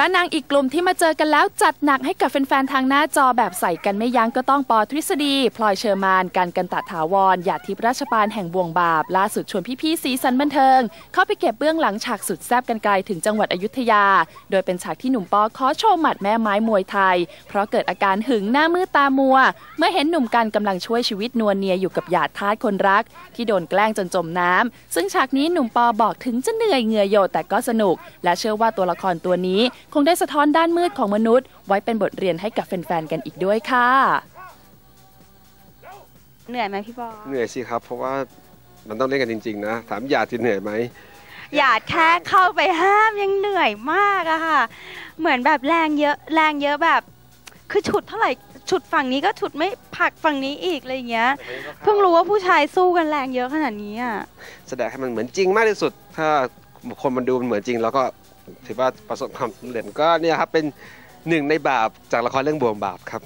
ระนางอีกกลุ่มที่มาเจอกันแล้วจัดหนักให้กับแฟนๆทางหน้าจอแบบใส่กันไม่ยั้งก็ต้องปอทฤษฎี พลอยเชอร์มาน กันกันตะถาวรหยาดทิพราชปานแห่งบวงบาป ล่าสุดชวนพี่ๆสีสันบันเทิง เข้าไปเก็บเบื้องหลังฉากสุดแซ่บกันไกลถึงจังหวัดอยุธยา โดยเป็นฉากที่หนุ่มปอขอโชว์หมัดแม่ไม้มวยไทย เพราะเกิดอาการหึงหน้ามืดตามัว เมื่อเห็นหนุ่มกันกำลังช่วยชีวิตนวลเนียอยู่กับหยาดทาสคนรัก ที่โดนแกล้งจนจมน้ำซึ่งฉากนี้หนุ่มปอบอกถึงจะเหนื่อยเหงื่อโยดแต่ก็สนุก และเชื่อว่าตัวละครตัวนี้คงได้สะท้อนด้านมืดของมนุษย์ ไว้เป็นบทเรียนให้กับแฟนๆกันอีกด้วยค่ะ เหนื่อยไหมพี่บอเหนื่อยสิครับ เพราะว่ามันต้องเล่นกันจริง ๆ นะ ถามหยาดที่เหนื่อยไหมหยาดแค่เข้าไปห้ามยังเหนื่อยมากอะค่ะ เหมือนแบบแรงเยอะแรงเยอะแบบ คือฉุดเท่าไหร่ฉุดฝั่งนี้ก็ฉุดไม่ผลักฝั่งนี้อีกอะไรอย่างเงี้ย เพิ่งรู้ว่าผู้ชายสู้กันแรงเยอะขนาดนี้อะแสดงให้มันเหมือนจริงมากที่สุด ถ้าคนมันดูมันเหมือนจริง แล้วก็ ถือว่าประสบความสำเร็จก็เนี่ยครับเป็นหนึ่งในบาปจากละครเรื่องบวงบาปครับ